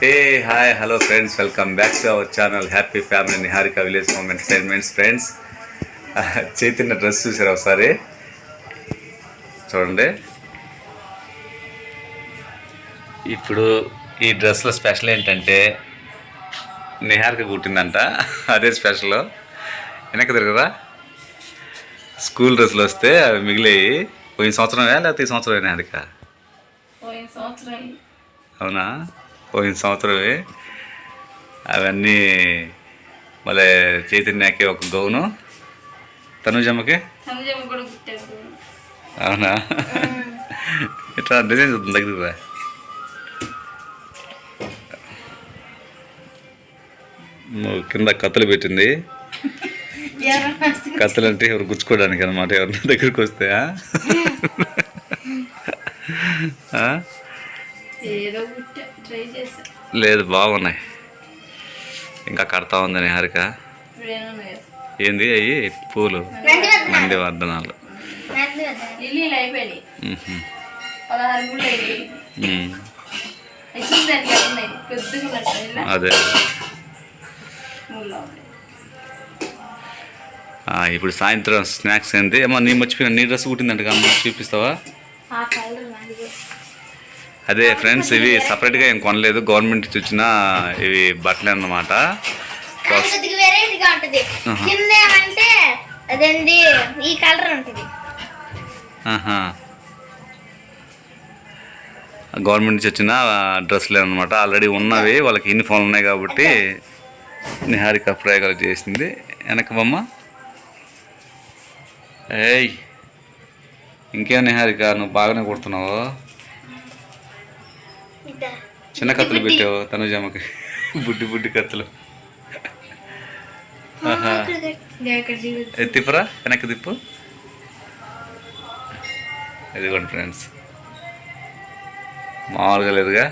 Hey hi hello friends welcome back to our channel happy family Niharika village home entertainments friends Chaitanya dress చూసారా ఒకసారి? చూడండి. ఇప్పుడు ఈ డ్రెస్లో స్పెషల్ ఏంటంటే నిహారిక కుట్టిందంట. అదే స్పెషల్ వెనక్కి తిరగరా? స్కూల్ డ్రెస్సులు వస్తే అవి మిగిలాయి. పోయిన సంవత్సరమే లేకపోతే ఈ సంవత్సరం నిహారిక? అవునా? పోయిన సంవత్సరమే అవన్నీ మళ్ళీ చైతన్యకి ఒక గౌను. తనుజమ్మకి? అవునా? ఇట్లా డిజైన్ చూద్దాం దగ్గర కింద కత్తులు పెట్టింది. కత్తులు అంటే ఎవరు గుచ్చుకోవడానికి అనమాట ఎవరి దగ్గరికి వస్తే? ఏదో ట్రై చేసా. లేదు బాగున్నాయి. ఇంకా కడతా ఉంది నిహారిక. ఏంది అవి పూలు. లిల్లీలు అయిపోయినాయి. పదహారు ఉన్నట్టు ఇలా. అదే. ఇప్పుడు సాయంత్రం స్నాక్స్ ఏంటి అమ్మా నీ మర్చిపోయిన నీ డ్రెస్ కుట్టిందంట అమ్మ? చూపిస్తావా? ఆ కలర్ నాది. అదే ఫ్రెండ్స్ ఇవి సపరేట్గా ఏం కొనలేదు. గవర్నమెంట్ వచ్చిన ఇవి బట్టలు అన్నమాట. కొద్దిగా వెరైటీగా ఉంటది. ఆహా. కింద ఏమంటే అదేంది? ఈ కలర్ ఉంటది. ఆహా. గవర్నమెంట్ నుంచి వచ్చిన డ్రెస్సులు అనమాట ఆల్రెడీ ఉన్నవి వాళ్ళకి యూనిఫామ్ ఉన్నాయి కాబట్టి నిహారిక ప్రయోగాలు చేసింది. వెనక బొమ్మ. ఏయ్ ఇంకేం నిహారిక? నువ్వు బాగానే కొడుతున్నావు. చిన్న కత్తులు పెట్టావు తనుజమ్మకి. బుడ్డి బుడ్డి కత్తులు. తిప్పురా వెనక్కి తిప్పు. ఇదిగోండి ఫ్రెండ్స్. మామూలుగా లేదుగా.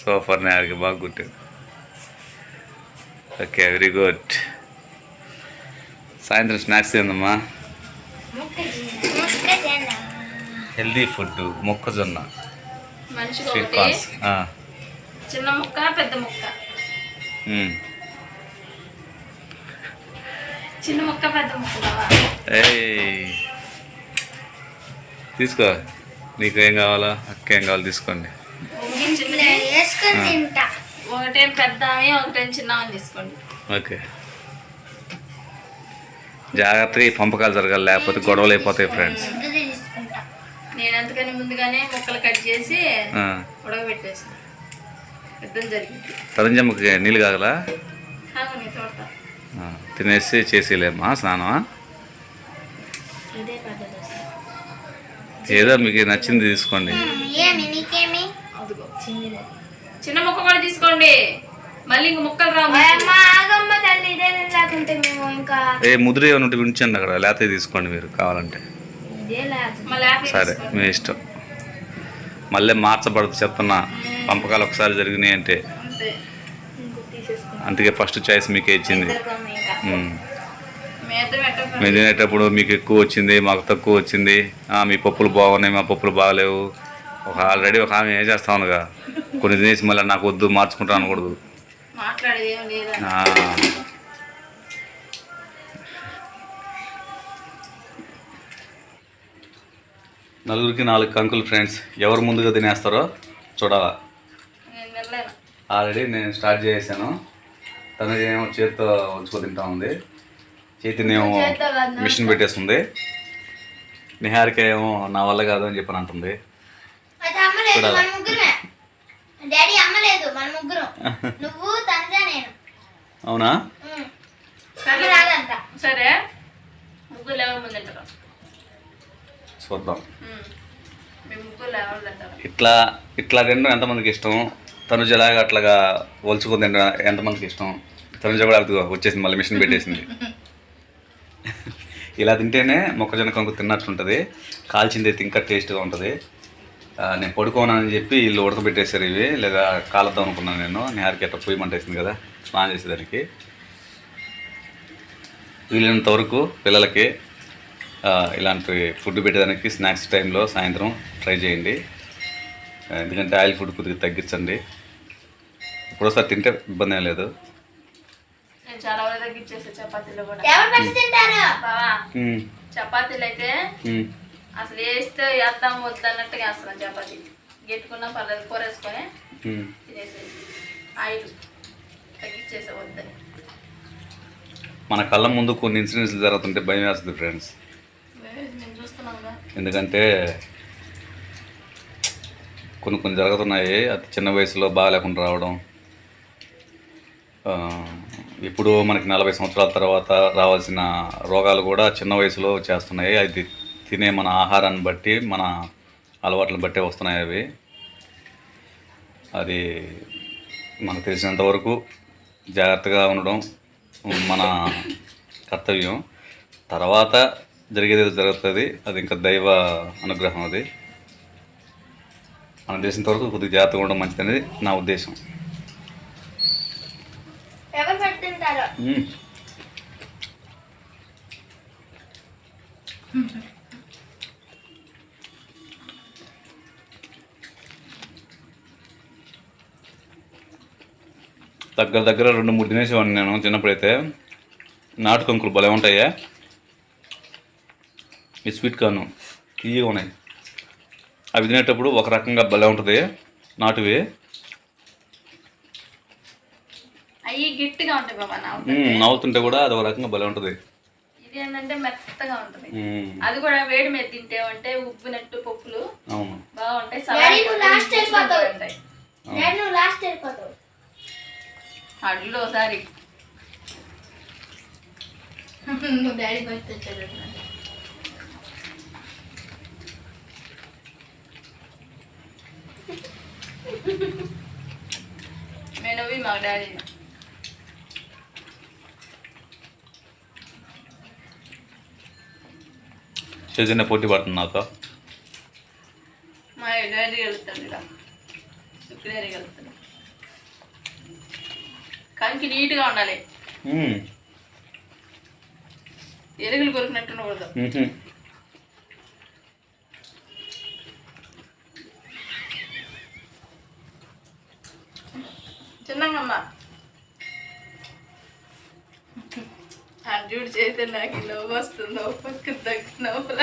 సూపర్ నేరకి బాగా గుట్టారు ఓకే వెరీ గుడ్. సాయంత్రం స్నాక్స్ ఏందమ్మా. హెల్దీ ఫుడ్ మొక్కజొన్న. స్వీట్ కార్న్స్ చిన్న ముక్క పెద్ద ముక్క. చిన్న ముక్క పెద్ద ముక్క తీసుకో. నీకు ఏం కావాలా? అక్క ఏం కావాలో తీసుకోండి. ఒకటి పెద్ద ఒకటేం చిన్న తీసుకోండి. ఓకే. జాగ్రత్తగా ఈ పంపకాలు జరగాలి లేకపోతే గొడవలు అయిపోతాయి ఫ్రెండ్స్ నేను అంతకని ముందుగానే ముక్కలు కట్ చేసి ఉడకబెట్టేసి యుద్ధం జరిగింది. తరంజమ్మకి నీళ్ళు కాగలా? కాదు నీ తోట. ఆ, తినేసి చేసేలేమ్మా స్నానమా? ఏదో మీకు నచ్చింది తీసుకోండి. ఏమి? నీకేమి? అదిగో. చిన్నది చిన్న ముక్క కూడా తీసుకోండి. మళ్ళీ ఇంక ముక్కలు రావు. అమ్మ ఆగమ్మ తల్లి ఇదే లేకుంటే మేము ఇంకా ఏ ముద్ర ఏమైనా ఉంటే ఉంచండి అక్కడ లేకపోతే తీసుకోండి మీరు కావాలంటే ఇదే లేదు మళ్ళీ యాపిల్ సరే. మీ ఇష్టం. మళ్ళీ మార్చబడదు చెప్తున్నా. పంపకాలు ఒకసారి జరిగినాయి అంటే. అందుకే ఫస్ట్ చాయిస్ మీకే ఇచ్చింది. మేము. తినేటప్పుడు మీకు ఎక్కువ వచ్చింది మాకు తక్కువ వచ్చింది. మీ పప్పులు బాగున్నాయి మా పప్పులు బాగలేవు. ఒక ఆల్రెడీ ఒక ఆమె ఏం చేస్తా ఉందిగా? కొన్ని తినేసి మళ్ళీ నాకు వద్దు మార్చుకుంటా అనకూడదు. నలుగురికి నాలుగు కంకులు ఫ్రెండ్స్ ఎవరు ముందుగా తినేస్తారో చూడాలా. ఆల్రెడీ నేను స్టార్ట్ చేశాను తను ఏమో చేత్తో ఉంచుకో తింటా ఉంది. చేతినేమో మిషన్ పెట్టేస్తుంది. నిహారిక ఏమో నా వల్ల కాదు అని చెప్పని అంటుంది. అది అమ్మలేదు చూడాలా? మన ముగ్గురమే. డాడీ అమ్మలేదు మన ముగ్గురం. నువ్వు తంజా నేను. అవునా. సరే అమ్మ రాదంట. సరే. ముగ్గురు చూద్దాం. ఇట్లా ఇట్లా తినడం ఎంతమందికి ఇష్టం? తనుజ ఎలాగ అట్లాగా ఒలుచుకుని తినడం ఎంతమందికి ఇష్టం? తనుజ కూడా వచ్చేసింది మళ్ళీ మిషన్ పెట్టేసింది. ఇలా తింటేనే మొక్కజొన్న కంకు తిన్నట్టుంటుంది కాల్చింది అయితే ఇంకా టేస్ట్గా ఉంటుంది. నేను పడుకోనని చెప్పి వీళ్ళు ఉడకబెట్టేశారు ఇవి. లేదా కాలద్దాం అనుకున్నాను నేను. నేహారికి అట్లా పొయ్యి మంటేసింది కదా స్నానం చేసేదానికి. వీలైనంత వరకు పిల్లలకి ఇలాంటి ఫుడ్ పెట్టేదానికి స్నాక్స్ టైంలో సాయంత్రం ట్రై చేయండి. ఎందుకంటే ఆయిల్ ఫుడ్ కొద్దిగా తగ్గించండి. ఇప్పుడోసారి తింటే ఇబ్బంది ఏం లేదు. నేను చాలా వరకు తగ్గించేసా చపాతీలో కూడా. చపాతీలు అయితే అసలు వేస్తే వేద్దాం వద్దన్నట్టుగా వేస్తున్నాం చపాతీ. గెట్టుకున్నా పర్లేదు కూర వేసుకొని. తినేసేది ఆయిల్ తగ్గించేసా వద్దని. మన కళ్ళ ముందు కొన్ని ఇన్సిడెంట్స్ జరుగుతుంటే భయం వేస్తుంది ఫ్రెండ్స్. ఎందుకంటే కొన్ని కొన్ని జరుగుతున్నాయి. అతి చిన్న వయసులో బాగాలేకుండా రావడం. ఇప్పుడు మనకి నలభై సంవత్సరాల తర్వాత రావాల్సిన రోగాలు కూడా చిన్న వయసులో చేస్తున్నాయి. అది తినే మన ఆహారాన్ని బట్టి మన అలవాట్లను బట్టే వస్తున్నాయి అవి. అది మనకు తెలిసినంతవరకు జాగ్రత్తగా ఉండడం మన కర్తవ్యం. తర్వాత జరిగేది జరుగుతుంది. అది ఇంకా దైవ అనుగ్రహం అది. మనం తెలిసినంత వరకు కొద్దిగా జాగ్రత్తగా ఉండడం మంచిదనేది నా ఉద్దేశం. దగ్గర దగ్గర రెండు మూడు తినేసేవాడిని నేను చిన్నప్పుడైతే. నాటు కంకులు భలే ఉంటాయా. ఈ స్వీట్ కార్న్. ఇవి ఉన్నాయి. అవి తినేటప్పుడు ఒక రకంగా భలే ఉంటుంది. నాటువి. నవ్వుతుంటే. కూడా అది ఒక రకంగా భలే ఉంటుంది. ఇది ఏంటంటే మెత్తగా ఉంటుంది. అది కూడా వేడి మీద తింటే అంటే ఉబ్బినట్టు పప్పులు అవును. బాగుంటాయి. డాడీ, last సలాడ్ వెళ్ళిపోతావు. ఉంటాయి డాడీ నువ్వు లాస్ట్ వెళ్ళిపోతావు అడ్లు ఒకసారి నువ్వు డాడీ ఫస్ట్ తెచ్చాడు మేనవి మా డాడీ చైతన్య పోటీ పడుతుంది నాతో మా డాడీ వెళ్తాడు ఇలా శుక్రవారి వెళ్తాడు కంకి నీట్గా ఉండాలి. ఎలుగులు కొరికినట్టు ఉండకూడదు మ్మ్. చిన్నమ్మా అయితే నాకు నవ్వు వస్తుంది నవ్వు పక్కన దగ్గర నవ్వు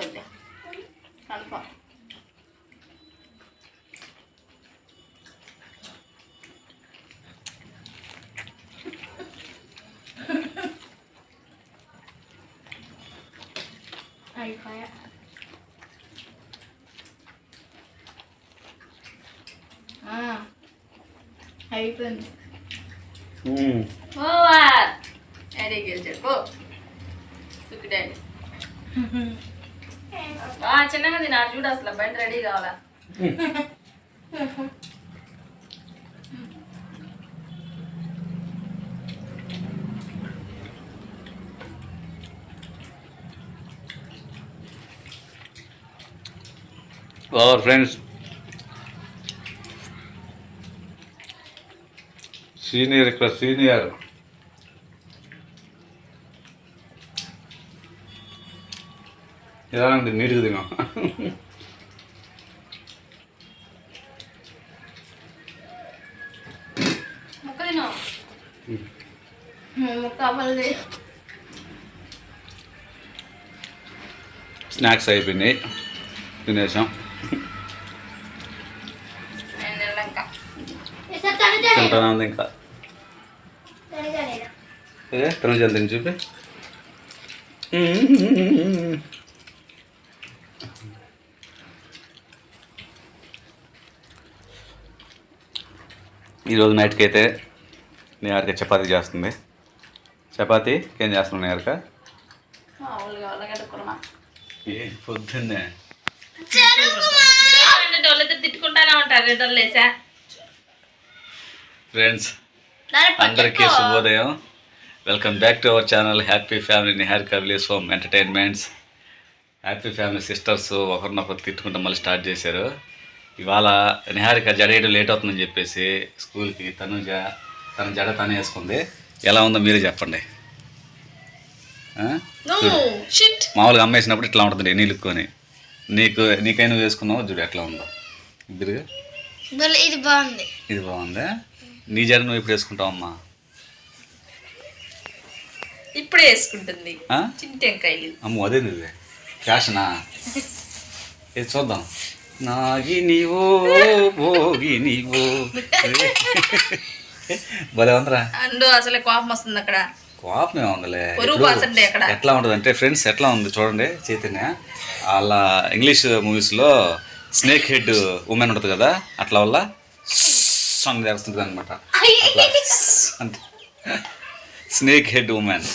చేతి నోడిపోద్ది కన్ఫామ్ అయిపోయా అయిపోయింది మ్మ్. ఓవర్ డాడీ గెలిచాడు పో సుఖి ఆ చిన్నగా తిన్నారు చూడు అసలు బండి రెడీ కావాలా? అవర్ ఫ్రెండ్స్ సీనియర్ ఇక్కడ సీనియర్ ఎలా ఉంది నీట్గా తిన్నాం ముక్క తిను కావాలి స్నాక్స్ అయిపోయినాయి తినేసాం నేను వెళ్ళంక సార్ తనుజా తింటానే ఉంది ఇంకా తనుజా నేను ఏ తనుజ తిని చూపి ఈరోజు నైట్కి అయితే నేహారిక చపాతీ చేస్తుంది. చపాతీ ఏం చేస్తున్నావు నేహారిక? పొద్దున్నే. ఉంటారు లేసా? ఫ్రెండ్స్ అందరికీ. శుభోదయం. Welcome back to our channel happy family Nihar కబ్లీస్ home entertainments happy family sisters ఒకరినొకరు తిట్టుకుంటూ మళ్ళీ స్టార్ట్ చేశారు. ఇవాళ నిహారిక జడేయడం లేట్ అవుతుందని చెప్పేసి స్కూల్కి తనుజ తన జడ తనే వేసుకుంది. ఎలా ఉందో మీరే చెప్పండి. మామూలుగా అమ్మేసినప్పుడు ఇట్లా ఉంటుంది నీళ్ళుక్కొని నీకు నీకైనా వేసుకున్నావు చూడు ఎట్లా ఉందో. ఇద్దరుగా భలే, ఇది బాగుంది. ఇది బాగుందా? నీ జడ నువ్వు ఎప్పుడు వేసుకుంటావు అమ్మా? ఇప్పుడే వేసుకుంటుంది. అమ్మ అదే ఫ్యాషనా? ఇది చూద్దాం. నాగి నీవో భోగి నీవో. భలే ఉందిరా అండు అసలే కోపం వస్తుంది అక్కడ. కోపం ఏముందిలే. ఎట్లా ఉంటుంది అంటే ఫ్రెండ్స్ ఎట్లా ఉంది చూడండి చైతన్య. వాళ్ళ ఇంగ్లీష్ మూవీస్లో స్నేక్ హెడ్ ఉమెన్ ఉంటుంది కదా అట్లా వల్ల సాంగ్ చేస్తుంది అనమాట. అంటే స్నేక్ హెడ్ ఉమెన్.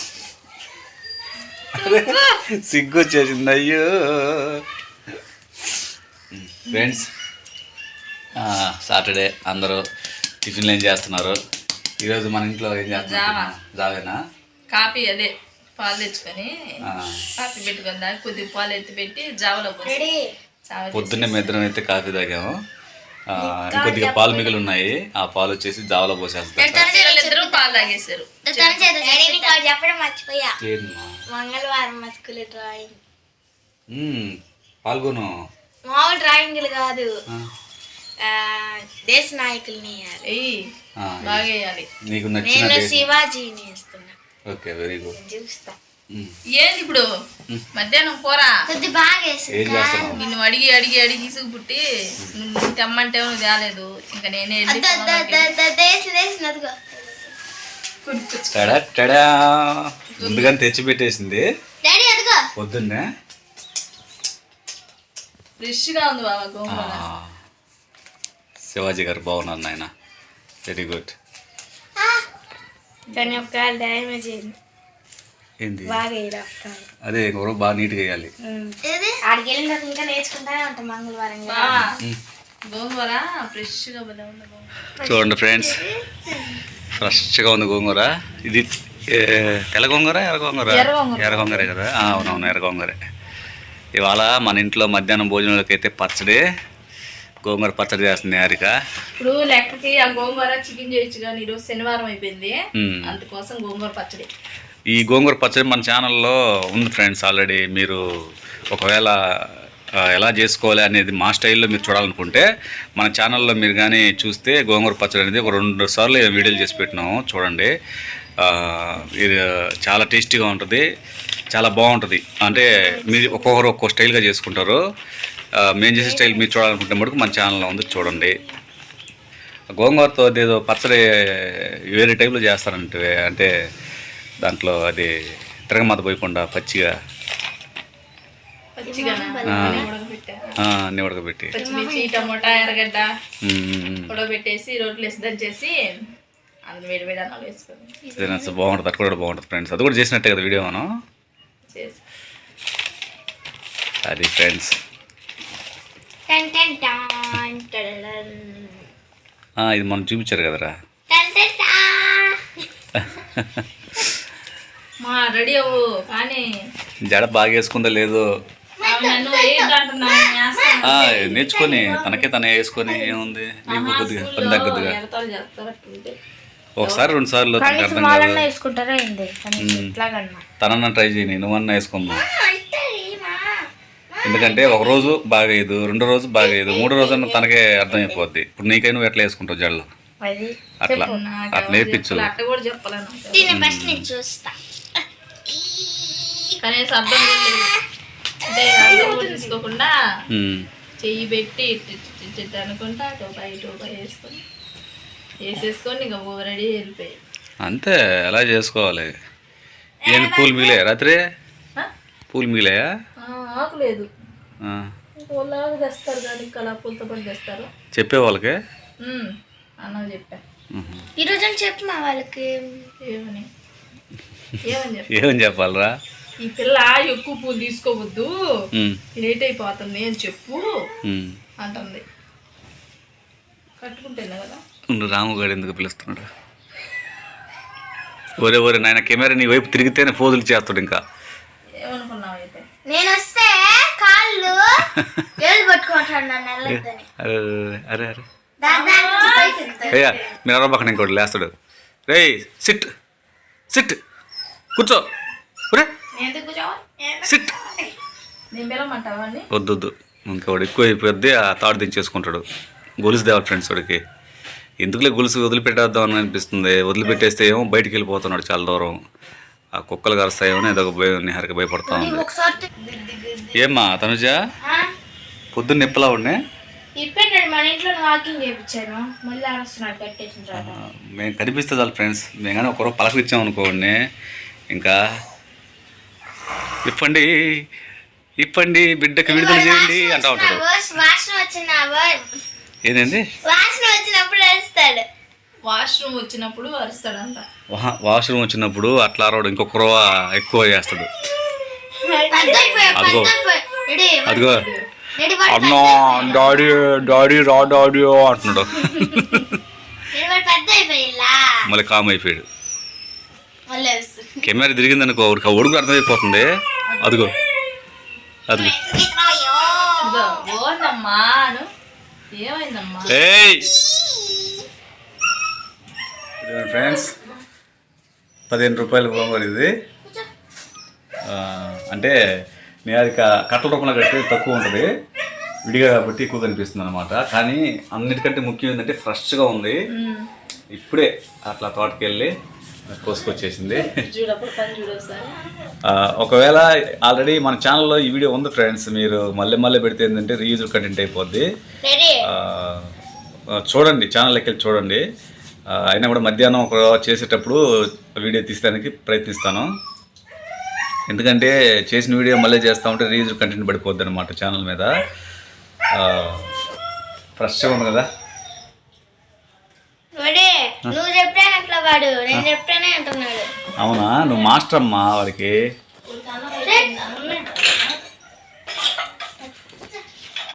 సిగ్గు వచ్చేసింది అయ్యో. ఫ్రెండ్స్ సాటర్డే అందరూ టిఫిన్లు ఏం చేస్తున్నారు? ఈరోజు మన ఇంట్లో ఏం చేస్తున్నారు జావా. జావేనా? కాఫీ అదే పాలు తెచ్చుకొని ఆ, కాఫీ పెట్టుకొని దానికి కొద్దిగా పాలు ఎత్తి పెట్టి జావలో పోసి రెడీ. జావ చేసి- పొద్దున్నే మేము ఇద్దరం అయితే కాఫీ తాగాము. ఆ, ఇంకొద్దిగా పాలు మిగిలి ఉన్నాయి ఆ పాలు వచ్చేసి జావలో పోసేస్తాం. వీళ్ళిద్దరూ పాలు తాగేశారు? మంగళవారం పాల్గొను. మామూలు డ్రాయింగ్లు కాదు. దేశ నాయకుల్ని వేయాలి. ఎయ్యి ఆ, బాగా వేయాలి నీకు నచ్చిన నేను శివాజీని వేస్తున్నా. Okay very good. చూస్తా. ఏంది ఇప్పుడు? మధ్యాహ్నం కూర కొద్ది బాగా నిన్ను అడిగి అడిగి అడిగి ఇసుగు పుట్టి నువ్వు తెమ్మంటే నువ్వు తేలేదు. ఇంకా నేనే వెళ్ళి దేశ దేశ అదిగో. కొనుక్కొచ్చు. Tada tada. ముందుగానే తెచ్చి పెట్టేసింది డాడీ అదిగో. పొద్దున్నే. ఫ్రెష్గా ఉంది బాబా గోంగూర శివాజీ గారు బాగున్నారు నాయన. వెరీ గుడ్ కానీ ఒక డ్యామేజ్ అయింది ఏంది? అదే ఇంకొకరు బాగా నీట్గా వేయాలి. ఆడికి వెళ్ళిన తర్వాత ఇంకా నేర్చుకుంటానే ఉంటాం మంగళవారం గోంగూర ఫ్రెష్గా చూడండి ఫ్రెండ్స్. ఫ్రెష్గా ఉంది గోంగూర. ఇది తెల్ల గోంగూర? ఎర్ర గోంగూర. ఎర్ర గోంగూర. కదా? ఆ, అవునవును ఎర్ర గోంగూరే. ఇవాళ మన ఇంట్లో మధ్యాహ్నం భోజనాలకి అయితే పచ్చడి గోంగూర పచ్చడి చేస్తుంది హారిక ఇప్పుడు లెక్కకి ఆ గోంగూర చికెన్ చేయొచ్చు కానీ ఈరోజు శనివారం అయిపోయింది. అందుకోసం గోంగూర పచ్చడి. ఈ గోంగూర పచ్చడి మన ఛానల్లో ఉంది ఫ్రెండ్స్ ఆల్రెడీ. మీరు ఒకవేళ ఎలా చేసుకోవాలి అనేది మా స్టైల్లో మీరు చూడాలనుకుంటే మన ఛానల్లో మీరు కానీ చూస్తే గోంగూర పచ్చడి అనేది ఒక రెండు సార్లు వీడియోలు చేసి పెట్టినాము. చూడండి. చాలా టేస్టీగా ఉంటుంది చాలా బాగుంటుంది అంటే మీరు ఒక్కొక్కరు ఒక్కో స్టైల్గా చేసుకుంటారు ఆ, మేము చేసే స్టైల్ మీరు చూడాలనుకుంటే మటుకు మన ఛానల్లో ఉంది చూడండి గోంగూరతో ఏదో పచ్చడి వేరే టైప్లో చేస్తారంటే అంటే దాంట్లో అది తిరగమాత పోయకుండా పచ్చిగా పచ్చిగా ఆ. ఉడకబెట్టా ఆ, అన్నీ ఉడకబెట్టి పచ్చిమిర్చి టమోటా ఎర్రగడ్డ. ఉడకబెట్టేసి రోట్లు వేసి దంచేసి అందులో వేడి వేడి అన్నాలు వేసుకొని. తినచ్చు బాగుంటుంది అటు కూడా బాగుంటుంది ఫ్రెండ్స్ అది కూడా చేసినట్టే కదా వీడియో మనం? చేసి. అది ఫ్రెండ్స్. ఇది మనం చూపించారు కదరా. టన్ టన్ టా. మా రెడీ అవ్వు కానీ. జడ బాగా వేసుకుందా లేదు? నేర్చుకొని తనకే తనే వేసుకొని ఏముంది? నీకు కొద్దిగా పని తగ్గదుగా. ఒకసారి రెండు సార్లు అర్థం కాదు. వేసుకుంటారా ఏంది? తనన్నా ట్రై చేయని నువ్వన్నా మా ఎందుకంటే ఒక రోజు బాగేయదు రెండో రోజు బాగేయదు మూడో రోజు అన్న తనకే అర్థమైపోద్ది ఇప్పుడు నీకై నువ్వు ఎట్లా వేసుకుంటావు జడలు అది అట్లా. అట్లా కూడా తీసుకోకుండా. చెయ్యి పెట్టి అనుకుంటా టోపాయి టోపాయి వేసుకొని వేసేసుకొని ఇంకా రెడీ వెళ్ళిపోయి. అంతే ఎలా చేసుకోవాలి? ఏంది పూలు మిగిలాయా రాత్రి? పూలు మిగిలాయా? ఆ, ఆకు లేదు. ఆ. వాళ్ళలాగా తెస్తారు కానీ కళా పూలతో పాటు తెస్తారు. చెప్పే వాళ్ళకి? అన్న చెప్పా. ఉహు. ఈరోజు అని చెప్పు మా వాళ్ళకి. ఏమని? ఏమని చెప్పా? ఏమని చెప్పాలరా? ఈ పిల్ల ఎక్కువ పూలు తీసుకోవద్దు. లేట్ అయిపోతుంది అని చెప్పు. అంటుంది. కట్టుకుంటేనే కదా? ఉండు రాముగాడు ఎందుకు పిలుస్తున్నాడు? ఒరే ఒరే నాయన కెమెరా నీ వైపు తిరిగితేనే ఫోజులు చేస్తాడు ఇంకా. నేను వస్తే కాళ్ళు అరే. అయ్యా మీరు అరవ పక్కన ఇంకోటి లేస్తాడు. రే సిట్ సిట్ కూర్చో. ఒరే సిట్. వద్దు వద్దు ఇంకా వాడు ఎక్కువ అయిపోద్ది ఆ తాడు దించేసుకుంటాడు. గొలుసు దేవాలి ఫ్రెండ్స్ వాడికి. ఎందుకులే గొలుసు వదిలిపెట్టేద్దాం అని అనిపిస్తుంది? వదిలిపెట్టేస్తే ఏమో బయటికి వెళ్ళిపోతున్నాడు చాలా దూరం. ఆ కుక్కలు కరుస్తాయేమో ఏదో ఒక భయం నిహారికి భయపడతా ఉంది. ఏమ్మా తనుజ? పొద్దున్న నిప్పలా ఉండే? మేము కనిపిస్తే చాలు ఫ్రెండ్స్. మేము కానీ ఒకరో పలకరించాం అనుకోండి. ఇంకా ఇప్పండి ఇప్పండి బిడ్డకి విడుదల చేయండి అంటా ఉంటాడు. ఏంటండి వాసన వచ్చినప్పుడు అరుస్తాడు. వాష్రూమ్ వచ్చినప్పుడు అరుస్తాడంట. వాష్రూమ్ వచ్చినప్పుడు అట్లా అరవడు ఇంకొక రవ్వ ఎక్కువ చేస్తాడు. అదిగో. అదిగో. అన్నా డాడీ డాడీ రా డాడీ అంటున్నాడు. మళ్ళీ కామ్ అయిపోయాడు. కెమెరా తిరిగిందనుకో ఉడికి ఒడుగు అర్థమైపోతుంది. అదిగో. అదిగో. ఫ్రెండ్స్ పదిహేను రూపాయలు బొమ్మలు ఇది. అంటే నేను అది కట్టల రూపంలో కడితే తక్కువ ఉంటుంది. విడిగా కాబట్టి ఎక్కువ కనిపిస్తుంది అనమాట కానీ అన్నిటికంటే ముఖ్యం ఏంటంటే ఫ్రెష్గా ఉంది. ఇప్పుడే అట్లా తోటకి వెళ్ళి కోసుకొచ్చేసింది ఒకవేళ ఆల్రెడీ మన ఛానల్లో ఈ వీడియో ఉంది ఫ్రెండ్స్ మీరు మళ్ళీ మళ్ళీ పెడితే ఏంటంటే రీయూజ్ కంటెంట్ అయిపోద్ది. చూడండి ఛానల్కి వెళ్ళి చూడండి. అయినా కూడా మధ్యాహ్నం ఒక చేసేటప్పుడు వీడియో తీయడానికి ప్రయత్నిస్తాను. ఎందుకంటే చేసిన వీడియో మళ్ళీ చేస్తూ ఉంటే రీజ్ కంటెంట్ పడిపోద్ది అనమాట ఛానల్ మీద ఫ్రెష్గా ఉంది కదా? అవునా? నువ్వు మాస్టర్ అమ్మా. వాడికి